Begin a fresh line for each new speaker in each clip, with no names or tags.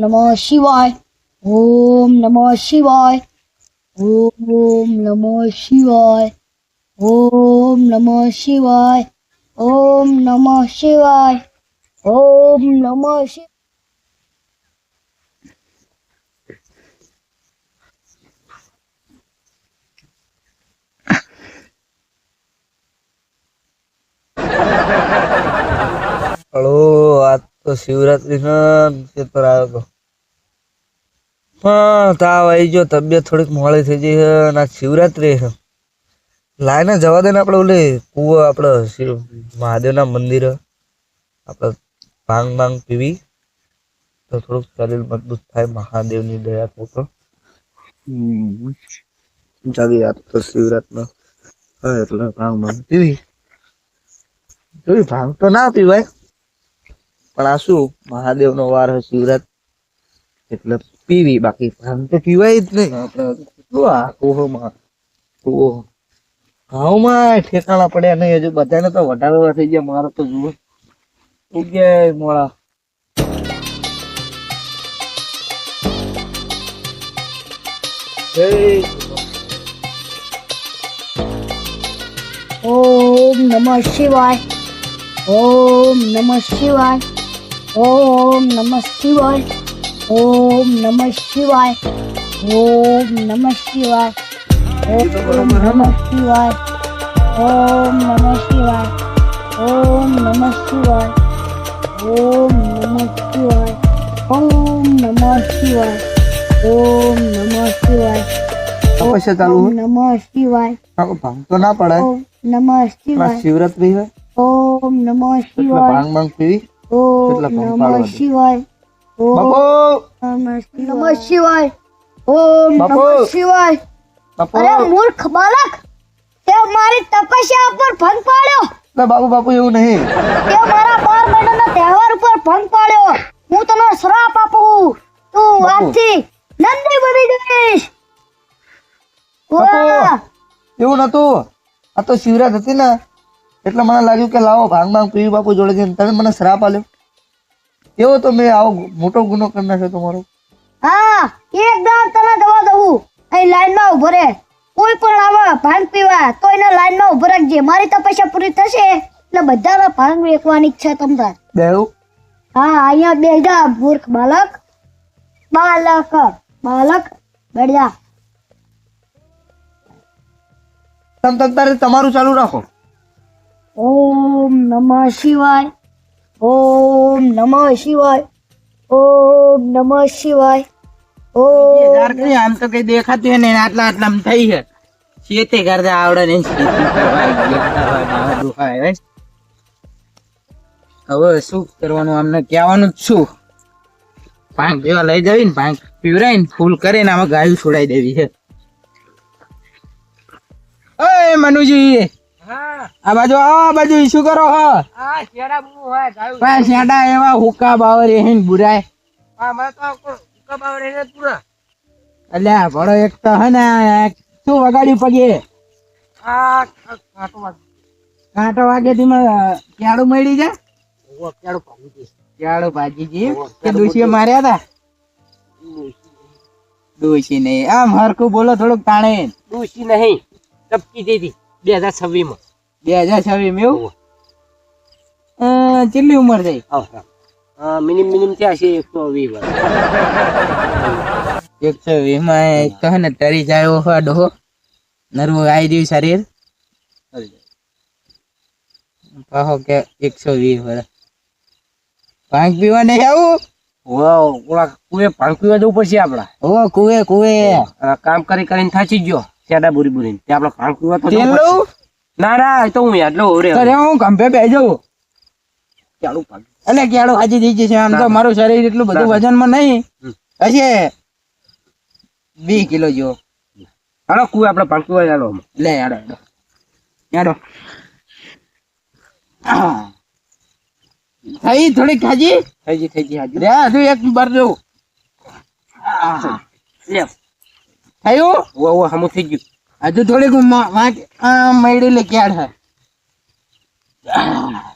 Namo Shivai. Om Namo Shivai. Om Namo Shivai. Om Namo Shivai. Om Namo Shivai. Om Namo
Shivai. Hello. તો Shivratri paper આવ્યો હતો. હા તાવ આવી ગયો તબિયત થોડીક મોડી થઈ ગઈ છે અને આજ શિવરાત્રી છે. લાઈને જવા દે ને આપણે ઓલે કૂવો આપણે શિવ મહાદેવના મંદિર. આપણે ભાંગ ભાંગ પીવી. તો થોડુંક શરીર મજબૂત થાય, મહાદેવની દયા તો ચાલી યાદ તો શિવરાતનો હા એટલે ભાંગ ભાંગ પીવી. ભાંગ તો ના પીવાય. પણ આ શું? મહાદેવનો વાર છે શિવરાત એટલે પીવી બાકી. ભાંગ તો પીવાય જ નહીં. આપણે આ કુહોમાં કુહો ઠેકાણા પડ્યા નહીં. હજુ બધાને તો વધારે થઈ ગયા. મારો તો જુઓ. ઉગ્યા મોળા
ઓમ નમઃ શિવાય. ઓમ નમઃ શિવાય. ઓમ નમઃ શિવાય ઓમ નમઃ શિવાય ઓમ નમઃ શિવાય ઓમ નમઃ શિવાય ઓમ નમઃ શિવાય ઓમ નમઃ શિવાય ઓમ નમઃ શિવાય ઓમ નમઃ શિવાય ઓમ નમઃ શિવાય
અવશ્ય ચાલુ
નમઃ શિવાય
તો ના પડાય
નમઃ શિવાય
શિવરાત્રી હોય
ઓમ નમઃ શિવાય
ભાંગ ભાંગ પીવી
નમઃ શિવાય.
બાપુ!
નમઃ શિવાય. ઓમ
બાપુ!
નમઃ શિવાય. અરે મૂર્ખ બાલક તે મારી તપસ્યા ઉપર ભંગ પાડ્યો.
ના બાપુ બાપુ એવું નહીં.
તે મારા બાર મહિનાના તહેવાર ઉપર ભંગ પાડ્યો. હું તને શ્રાપ આપું. તું! આજથી નંદી બની જઈશ.
એવું નતું. આ તો શિવરાત હતી ને. એટલે મને લાગ્યું કે લાવો ભાંગ ભાંગ પીવી બાપુ જોડે જઈને. તમે મને શ્રાપ આલ્યો? એવો તો મેં આવો મોટો ગુનો કરી નાખ્યો તમારો?
હા એકદમ તમે દવા દઉં. અહીં લાઈનમાં ઊભો રહે. કોઈ પણ આવે ભાંગ પીવા તો એને લાઈનમાં ઊભો રાખજે. મારી તપસ્યા પૂરી થશે. એટલે બધાને ભાંગ વેચવાની ઈચ્છા તમને
બેવું
હા અહીંયા બે જા મૂર્ખ બાલક. બાલક બાલક બેઠ
તમ તમ તારે તમારું ચાલુ રાખો.
ઓમ નમઃ શિવાય ઓમ નમઃ શિવાય ઓમ નમઃ શિવાય ઓમ
આમ તો કઈ દેખાતું હે ને આટલા આટલા થઈ છે. શેતે કરતા આવડે. હવે શું કરવાનું? અમને કહેવાનું જ શું? પાંખ પીવા લઈ જવી ને પાંખ પીવરાય ને ફૂલ કરીને આમાં ગાયું છોડાઈ દેવી છે. ઓય મનુજી! આ બાજુ આ બાજુ ઈશુ શું કરો હો. ભાઈ શેડા એવા હુક્કા બાવર એહીન બુરાય. અલ્યા ભણો એક તો હે ને શું વગાડ્યું પગે? કાંટો વાગે. તેમાં ક્યાડું મળી જાય? ક્યાડું ભાજીજી કે ડોશીએ માર્યા હતા દોશી નહીં. આમ હરખું બોલો થોડુંક તાણે.
દોશી નહીં. ટપકી દીધી. બે હજાર છવ્વીસમાં
બે હજાર છવ્વીસમાં એવું? કેટલી ઉંમર થઈ?
મિનિમ મિનિમ ત્યાં છે એકસો વીસ વર્ષ.
એકસો વીસમાં કહે ને તરી જાય હોય ડોહો નરવું આવી રહ્યું શરીર. કહો કે એકસો વીસ વર્ષ. ભાંગ પીવા નહીં આવું?
ઓલા કુએ ભાંગ પીવા જવું પડશે આપડા
ઓ કુએ કુએ
કામ કરી કરીને થાચી ગયો. સેડા બુરી બુરી તે આપડે ભાંગ હતો
તેલ લઉં?
ના ના એ તો હું યાદ લઉં રે
તો હું ગંભે બેસી જાઉં.
ચાલુ ભાંગ
એટલે કેળો હાજી થઈ જશે. આમ તો મારું શરીર એટલું બધું
વજન
વજનમાં નહીં. હશે. વીસ કિલો જેવો.
હાલો કુ આપડે ભાંગ હોય હાલો.
લે યાડો યાડો થઈ થોડીક ખાજી
થઈ ગઈ થઈ ગઈ હાજી.
રે હજુ એક બર જોઉં.
લે.
થયું
ઓ ઓ હમું થઈ ગયું.
હજુ થોડીક મયડી લે ક્યાડ હે?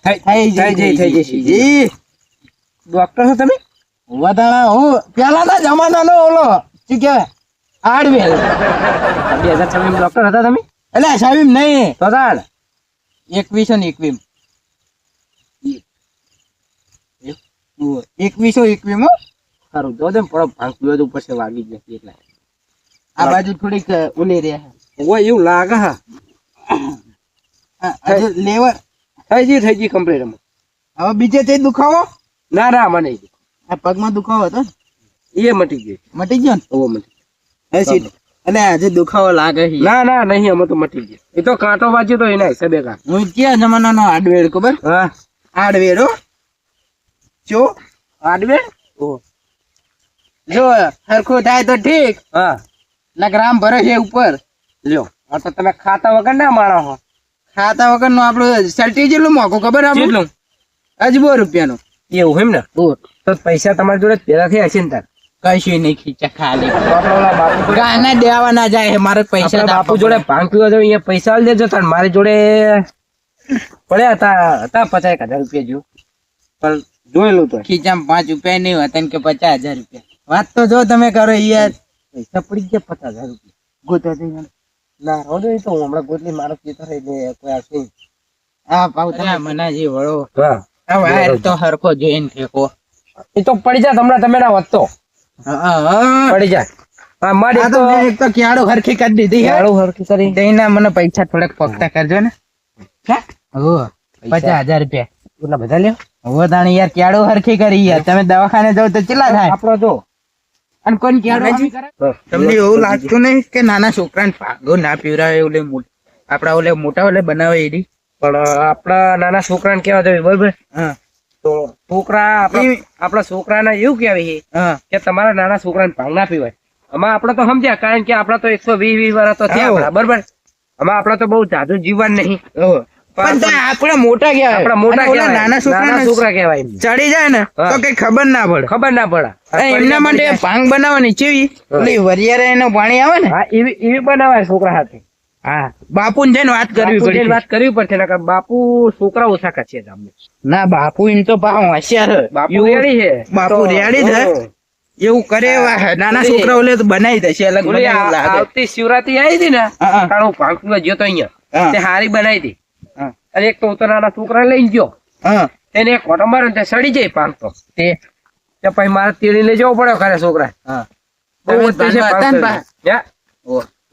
થઈ થઈ
થઈ જઈ, થઈ જશે.
જી ડોક્ટર છો તમે? વધાણા હું પેલાના જમાનાનો ઓલો શું કહેવાય? આડવેલ
બે હજાર છવ્વીસ ડોક્ટર હતા તમે?
એટલે છવ્વીસ નહીં.
તો તાણ.
એકવીસો ને એકવીમ. એકવીસો એકવીસ
સારું જો દે પડો ભાંગ પીવો તો પછી વાગી જ નથી એટલે.
આ બાજુ થોડીક ઉલી રે
ઓય એવું લાગે હા.
હજુ લેવર
થઈ ગઈ થઈ ગઈ કમ્પ્લીટ
હવે બીજે તે દુખાવો?
ના ના મને.
આ પગમાં દુખાવો હતો
એ મટી ગયો.
મટી ગયો ને?
ઓ મટી
અને એટલે હજુ દુખાવો લાગે છે.
ના ના નહીં અમે તો મટી ગયો. એ તો કાંટો વાંચ્યો તો એના હિસાબે કા.
હું ક્યાં જમાનાનો આડવેર ખબર?
હા.
આડવેર હો. જો
આડવે ઓ
જો સરખું થાય તો ઠીક.
હા.
નકરામ ભરે છે ઉપર.
લ્યો આ તો તમે ખાતા વગર ના માણો હો.
ખાતા વગરનું આપણું સલ્ટી જેટલું મોંઘું ખબર આપણું?
કેટલું
અજબો રૂપિયાનું.
એવું એમ ને? તો પૈસા તમારી જોડે પેલાથી હશે ને તાર?
કશું નહીં ખીચા ખાલી.
તો દેવા
ગાના દેવાના જાય છે મારે પૈસા
બાપુ જોડે. ભાંગ પીવા જાવ અહીંયા પૈસા આલી દેજો તાર મારી જોડે પડ્યા હતા હતા પચાસ હજાર રૂપિયા જેવું. પણ જોયેલું તો.
ખીચામાં પાંચ રૂપિયા નહીં હતા ને કે પચાસ હજાર રૂપિયા. વાત તો જો તમે કરો યાર.
પૈસા પડી ગયા પચાસ હજાર રૂપિયા.
ગોતા થઈ ગયો.
ના રોડો તો હું હમણાં ગોતલી મારો ખેતર એટલે કોઈ આવશે
હા પાવ તમે મનાજી વળો.
હા.
વાયર તો હરખો જોઈને ફેંકો.
એ તો પડી જાય હમણાં તમે ના વધતો.
હા, હા.
પડી જાય હા મારી તો
એક તો ક્યાડો હરખી કરી દીધી
ક્યાડો હરખી કરી.
દહીંના મને પૈસા થોડાક પગતા કરજો ને. હો? પચાસ હજાર રૂપિયા.
એટલા બધા લ્યો.
હવે તાણી યાર ક્યાડો હરખી કરી યાર. તમે દવાખાને જાવ તો ચેલા થાય?
આપણો જો.
અને કોણ તમને એવું લાગતું નહીં કે નાના છોકરાને ભાગો ના પીવરાવે ઓલે આપડા ઓલે મોટા ઓલે બનાવે એડી
પણ આપણા નાના છોકરાને કેવા જોઈએ બરોબર?
હા.
તો છોકરા આપણા છોકરા છોકરાને એવું કહેવાય છે કે તમારા નાના છોકરાને ભાંગ ના પીવાય. આમાં આપણે તો સમજ્યા કારણ કે આપડા તો એકસો વીસ વીસ વર્ષ તો થયા બરોબર? આમાં આપડે તો બહુ જાદુ જીવન નહીં.
પણ આપણે મોટા કહેવાય.
આપણા મોટા કહેવાય.
નાના છોકરા
છોકરા કહેવાય
ચડી જાય ને તો કઈ ખબર ના પડે.
ખબર ના પડે.
એમના માટે ભાંગ બનાવવાની ચેવી? એટલે વરિયારે એનું પાણી આવે ને?
હા એવી એવી બનાવાય છોકરા હાથે.
હા. બાપુ ને જઈને વાત કરવી પડે
વાત કરવી પડશે બાપુ છોકરા ઓછા કરશે તમને.
ના બાપુ એમ તો ભાવ હોશિયાર
બાપુ રેડી છે.
બાપુ રેડી છે? એવું કરે નાના છોકરાઓ લે તો બનાવી દેશે અલગ.
આવતી શિવરાત્રી આવી હતી ને ભાંગ પીવા ગયો તો અહીંયા. તે હારી બનાવી હતી. અને એક તો ઉતરાના છોકરા લઈ ગયો.
હા.
તેને એક ઓટો માર્યો ને તે સડી જાય પાંચ તો.
તે
પછી મારે તેડી લઈ જવો પડ્યો ખરે છોકરા
હા.
હે?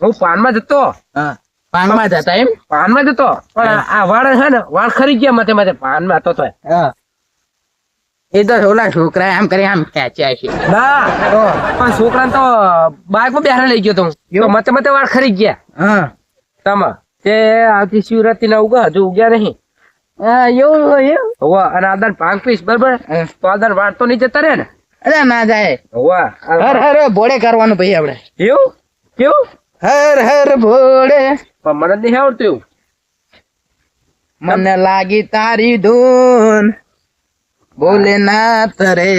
હું પાનમાં જતો.
હા. પાનમાં જતા એમ?
પાનમાં જતો. પણ આ વાળ છે ને વાળ ખરી ગયા માથે માથે પાનમાં હતો
તો. એ તો ઓલા છોકરા આમ કરી આમ ખેંચ્યા છે.
ના પણ છોકરા તો બાઇકમાં બેહારે લઈ ગયો તો હું. મતે મતે વાળ ખરી ગયા.
હા.
તમા. તે આવતી શિવરાત્રી ના ઉગા હજુ ઉગ્યા નહીં
હા, એવું હોય એમ
હોવા અને આદાન પાંચ પીસ બરાબર
હા.
તો આદાન વાળ તો નહીં જતા રહે ને
અરે ના જાય
હોવા
હર હર ભોળે કરવાનું ભાઈ આપણે
એવું કેવું
હર હર ભોળે
પણ મને નહીં આવડતું એવું
મને લાગી તારી ધૂન ભોલેનાથ રે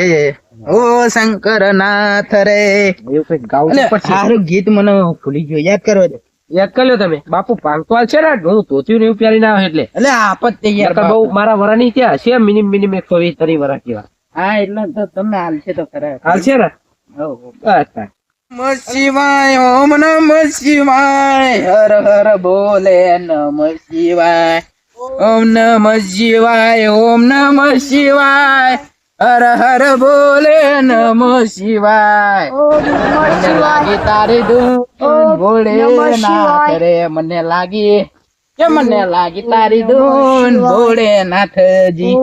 ઓ શંકર નાથ રે
એવું કંઈક ગાવું
અલે,
તો પડશે.
સારું ગીત મને ભૂલી ગયો યાદ કરો છો
યાદ કર્યો તમે. બાપુ પાંચવાલ છે ને હું ધોતિયું નહીં પ્યારી ના એટલે.
એટલે આપત યાર
બહુ મારા વરાની ત્યાં છે મિનિમ મિનિમ એકસો વીસ તરી વરા કેવા.
હા એટલે તો તમે હાલશે તો ખરા.
હાલ છે ને?
નમ શિવાય ઓમ નમ શિવાય હર હર બોલે નમ શિવાય. ઓમ નમ શિવાય ઓમ નમ શિવાય હર હર બોલે નમ શિવાય. તારી ધૂન ભોળે મને લાગી કે મને લાગી તારી ધૂન ભોળે નાથજી.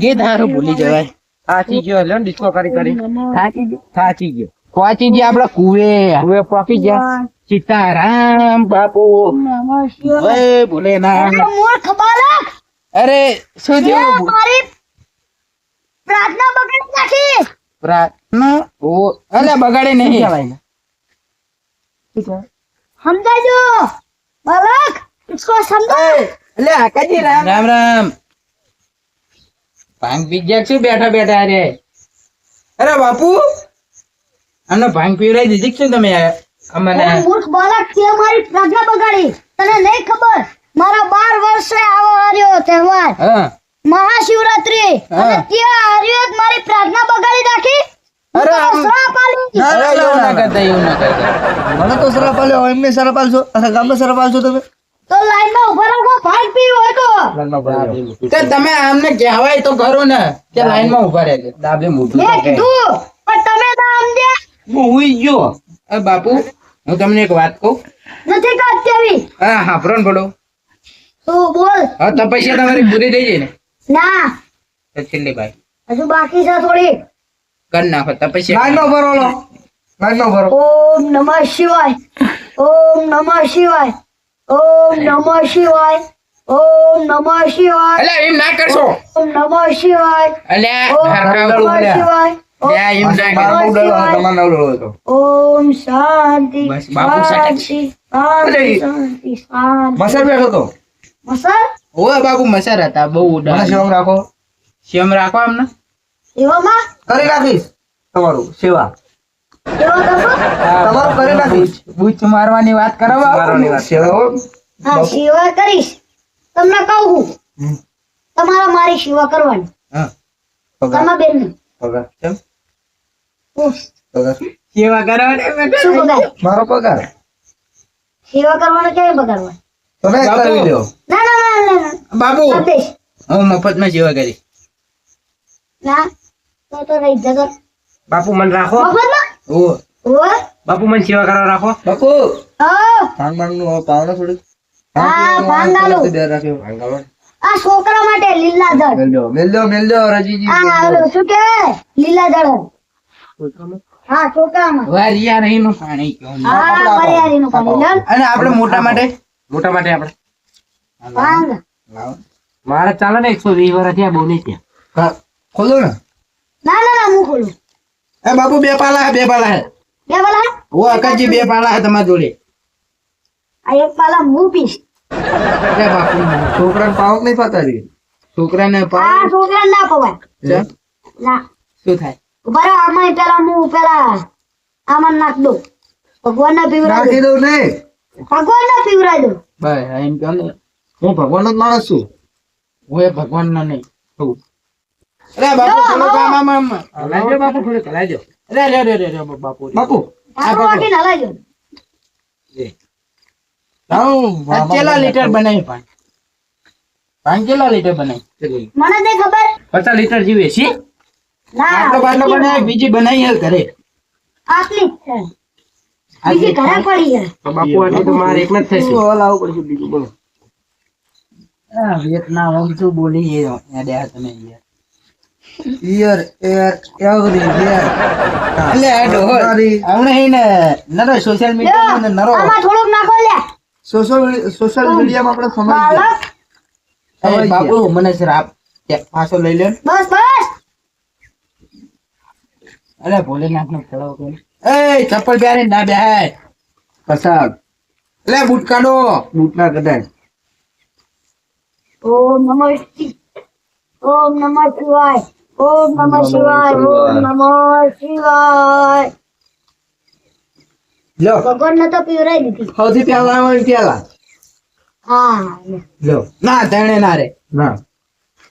ગીત હારું ભૂલી જવાય.
થાચી ગયો હેલો ડિસ્કો કરી કરી.
થાકી ગયો.
થાચી ગયો.
પહોંચી ગયા આપડે કુવે.
કુવે પોકી ગયા.
સીતારામ બાપુ. ઓય ભોલેનાથ. અરે શું થયું?
પ્રાર્થના બગાડી નાખી.
પ્રાર્થના? ઓ અલે બગાડે નહીં.
સમજાજો બાળક इसको સમજાવ
એટલે આકાજી રામ રામ રામ ભાંગ પી ગયા શું બેઠા બેઠા અરે અરે બાપુ અમને ભાંગ પીવરાઈ દીધી કે શું તમે અમને
ઓ મૂર્ખ બાળક તે મારી પ્રાર્થના બગાડી તને નહીં ખબર મારા બાર વર્ષે આવો હાર્યો તહેવાર
હા
મહાશિવરાત્રી અને
હા.
ત્યાં હાર્યો જ મારી પ્રાર્થના બગાડી નાખી
ના
અરે,
ના, ના
ના
ના.
કરતા એવું ના કરતા.
મને તો શરફ એમને શરફ આલશો આખા ગામને શરફ આલશો તમે?
તો લાઈનમાં ઊભા રહો ભાંગ પીવો હોય તો.
તો તમે આમને કહેવાય તો ખરું ને કે લાઈનમાં ઊભા રહેજો
ડાબે મોઢું
મેં કીધું પણ તમે તો આમ
હું હુઈ ગયો.
અ બાપુ હું તમને એક વાત કહું.
નથી
હા હાફરો ને પડો
તો બોલ.
હા તપસ્યા તમારી પૂરી થઈ જાય ને.
ના.
તો છેલ્લી ભાઈ
હજુ બાકી છે થોડી.
કર નાખો તપસ્યા
લાઈનમાં ભરો લો. લાઈનમાં ભરો.
ઓમ નમઃ શિવાય ઓમ નમઃ શિવાય ઓમ નમઃ શિવાય ઓમ નમઃ શિવાય
અલ્યા એમ ના કરશો.
ઓમ નમઃ શિવાય નમઃ ઓમ શાંતિ
શાંતિ.
બેઠો તો.
મસર?
ઓય બાપુ મસર હતા બહુ
મને
ઉડાન
રાખો.
શિવમ રાખો અમને
એવામાં?
કરી નાખીશ. તમારું સેવા.
એવો
તમારું કરી નાખીશ.
બૂચ મારવાની વાત કરો
મારવાની વાત.
સેવા હા
સેવા કરીશ. તમને કહું હું.
હમ.
મારી સેવા કરવાની.
હા.
બેન
પગાર
કેમ?
પગાર.
સેવા કરવાની
શું પગાર?
મારો પગાર?
સેવા કરવાનો કેવી પગાર
તમે જ
બાપુ.
ના ના ના ના
હું મફતમાં સેવા કરી
ના. તો તો રહી જગત
બાપુ મન રાખો
ઓ
બાપુ મન સેવા કરવા રાખો
બાપુ ભાંગ ભાંગનું પાવડો થોડું
હા, ભાંગ આલું.
બે રાખ્યો
આ છોકરા માટે લીલા દળ
મેલ દો મેલ દો મેલ દો રજીજી
આ
મેલ દો.
ઓલું શું કહેવાય લીલા દળ હા છોકરામાં
વારિયા નહીં નું પાણી કેવું.
હા પરિયારીનું પાણી
અને આપણે મોટા માટે
મોટા માટે આપણે.
ભાંગ
મારે ચાલે ને એકસો વીસ વર્ષ ત્યાં બોલી ત્યાં
હા, ખોલો ને.
ના ના ના હું ખોલું.
એ બાપુ બે પાલા હે, બે પાલા હે.
બે પાલા
ઓ અકાજી બે પાલા હે તમારા જોડે.
આ એક પાલા હું પીશ.
અરે બાપુ
છોકરાને પાવક નહીં પાતા રે.
છોકરાને
આ છોકરાને ના પવાય ના.
શું થાય?
બરા આમાં પેલા હું પેલા આમાં નાખ દો ભગવાન ના પીવરાય
નાખી
દઉં.
ને? નહીં
ભગવાન ના પીવરાય દઉં
બસ એમ કહો
હું ભગવાન નો માણસ છું.
હું એ ભગવાન ના નહીં. અરે બાપુ
જો,
થોડુંક
હવે.
આમ આમ. આમ.
બાપુ થોડીક લાવજો.
અરે રે રે રે રે બાપુ
બાપુ.
આટલું વાટીને હલાઈ દઉં
લાવો,
આ કેટલા લીટર બનાવી પાણી પાણી કેટલા લીટર બનાવી
મને તે ખબર.
પચાસ લીટર જીવે છે.
ના
આટલો બાટલો બનાવી બીજી બનાવી હે ઘરે.
આટલી છે. બીજી ઘરે પડી છે.
બાપુ આટલી તો મારે એકલા જ થશે.
શું લાવવું પડશે બીજું બોલો.
આ વિયેતનામ શું બોલી એ તમે યાર
ઈયર એર એવરી યર
એટલે આ ડોહો
તારી
હે. ને નરો સોશિયલ મીડિયા ને નરો.
આમાં થોડુંક નાખો લે.
સોશિયલ સોશિયલ મીડિયામાં આપણે સમજ
એ બાપુ મને શ્રાપ પાછો લઈ લે.
બસ બસ.
અરે ભોલેનાથ નો કે એ ચપ્પલ પહેરીને ના બેહાય
પસાદ
લે બૂટ કાઢો.
બૂટના કદાચ
ઓમ નમઃ ઓમ નમઃ શિવાય. ઓમ નમઃ શિવાય ઓમ નમઃ શિવાય.
લો.
ભગવાન ને તો પીવરાઈ દીધી.
સૌથી પહેલા હોય પેલા
હા.
લો.
ના તેણે ના રે.
ના.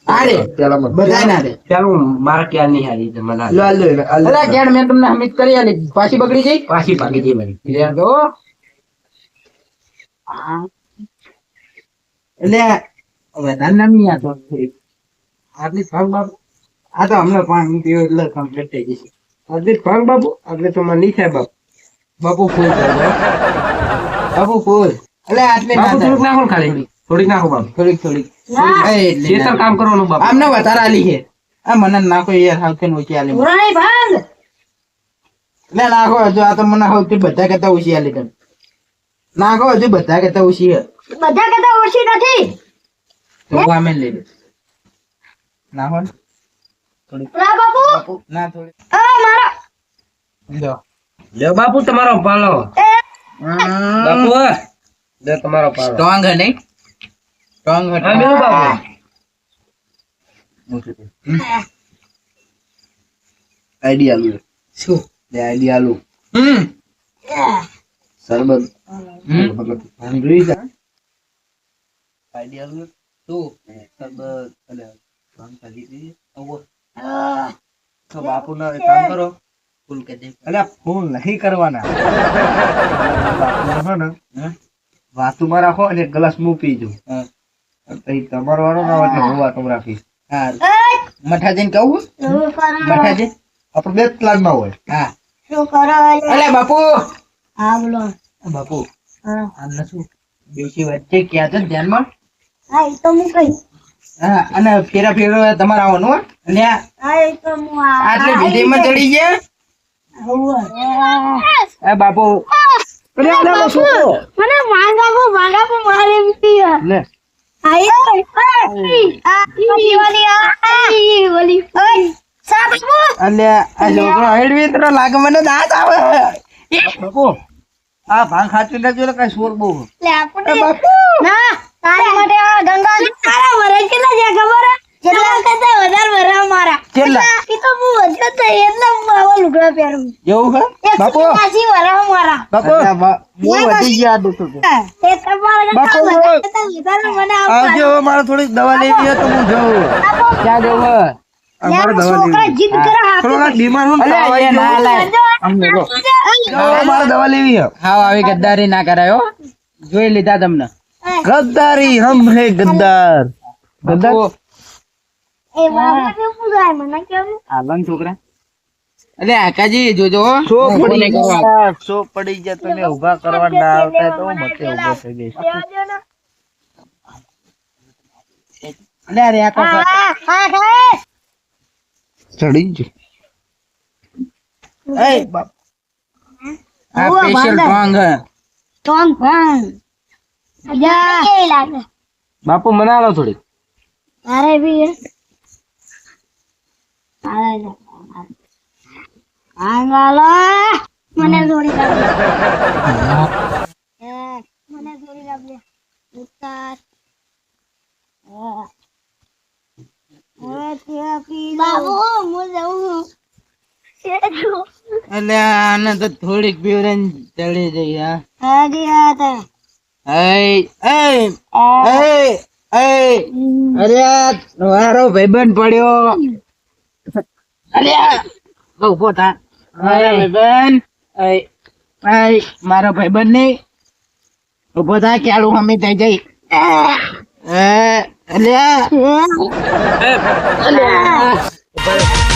આરે
પેલા
ના રે.
પેલું મારા ક્યાં નહીં હારી મને
લો લો લો
કેડ મેં તમને હમીજ કરી આલી પાછી બગડી જઈ
પાછી પાકી જઈ મારી.
તો એટલે વધારે નામ નહીં આતો આટલી ફાગ બાપુ આ તો હમણાં પાણી પીવું એટલે કમ્પ્લીટ થઈ જશે
જ ભાગ બાપુ? આટલે તો મને નહીં થાય બાપુ.
બાપુ ફૂલ બાપુ. ફૂલ. એટલે આટલી ના
બાપુ
થાય.
નાખો ને ખાલી. થોડીક નાખો બાપુ.
થોડીક થોડીક.
ના.
એટલે
કામ કરવાનું બાપુ.
આમને વધારે આલી છે. આ મને નાખો યાર હાલકે ઓછી આલી.
ભાંગ.
એટલે નાખો હજુ. આ તો મને સૌથી બધા કરતા ઓછી આલી તમે નાખો હજુ બધા કરતા ઓછી
બધા કરતા ઓછી નથી.
તો અમે આમે લઈ લે નાખો ને
રા બાપુ
ના થોડી.
આ મારા.
જો
લ્યો બાપુ તમારો પાલો. બાપુ લે તમારો પાલો.
સ્ટ્રોંગ હે નહીં? સ્ટ્રોંગ હે.
હા મેલું બાપુ.
આઈડિયા લો
શું?
લે આઈડિયા લો
હમ.
સરબત.
હમ.
મતલબ પાણી જોઈ જા આઈડિયા લો શું? સરબત. એટલે કામ કરી દીધી તો બાપુ ના કામ કરો.
ફૂલ કે દે
અલ્યા ફૂલ નહીં કરવાના. હે? ને
હે?
વાતુમાં રાખો અને ગ્લાસ હું પી
જો
પછી તમારો વાળો ના હોય હું વાતું રાખીશ.
એ
મઠાજીને કહું મઠાજી?
આપણે બે પ્લાન પ્લાનમાં હોય.
હા.
શું કરો?
બાપુ!
હા બોલો.
બાપુ
હા.
આમને શું બેસી વચ્ચે ક્યાં છે? ધ્યાનમાં?
હા એ તો હું કઈ
હા અને ફેરા ફેરો તમારે આવવાનું હો. અને આટલી ભીડીમાં ચડી ગયા? બાપુ.
મને માંગાપો માંગાપો મારે
લે.
આ પીવાની આ. ઈ ઓલી ઓય સાબુ
અને આ છોકરો હેડવી તો લાગે મને દાંત આવે.
બાપુ આ ભાંગ ખાતી નાખજો કઈ સોર બહુ
બાપુ. ના. તારી માટે આ ગંગા તારા વરે કેટલા છે ખબર જેટલા? કરતા વધારે વરે મારા
કેટલા?
ઈ તો હું વધ્યો તો એટલે હું આવા લુગડા પહેરું.
એવું હે
એક પાછી વરે મારા
બાપુ?
બહુ વધી ગયા આ
એ તમારા કરતા
બાપુ,
વધારે કરતા વધારે મને
આવજો મારે થોડીક દવા લેવી હોય તો હું જાઉં.
ક્યાં જવું હે?
દવા લેવી.
જીદ કરે
બીમાર હું આવી
ના. લાય.
દવા લેવી છે
આવી ગદ્દારી ના કરાયો જોઈ લીધા તમને.
ગદ્દારી હમ હે ગદ્દાર ગદ્દાર
બાપુ,
એ બાબા કેવું પૂછાય મને કેવું
આલન છોકરા અલે આકાજી જોજો હો.
સો
હું ફોન
પડી
નહીં કરવા.
ગયા સો પડી ગયા તમે ઊભા કરવા ના આવતા તો હું મતે ઊભો થઈ જઈશ
લેવા દ્યો ને.
અલે અરે આ
હા
કાકા.
હા ખાય
ચડી જ
એય, બાપ. આ
હોવે,
special
બાંધા.
ભાંગ હે.
ટોંગ ભંગ જા કેવી લાગે
બાપુ મનાલો થોડી
અરે બી હે જા. આંગાલો મને થોડી મને થોડી લાગે ઉતાર. હા. બાબુ હું જાઉં છું.
આને તો થોડીક પીવડાઈને ચડી જઈ હા.
હા તા.
એય, અરે મારો ભાઈબંધ પડ્યો. અરે ઊભો થા. ભાઈબંધ. મારો ભાઈબંધ નહીં. ઊભો થા અમે થઈ જઈ અલ્યા અલ્યા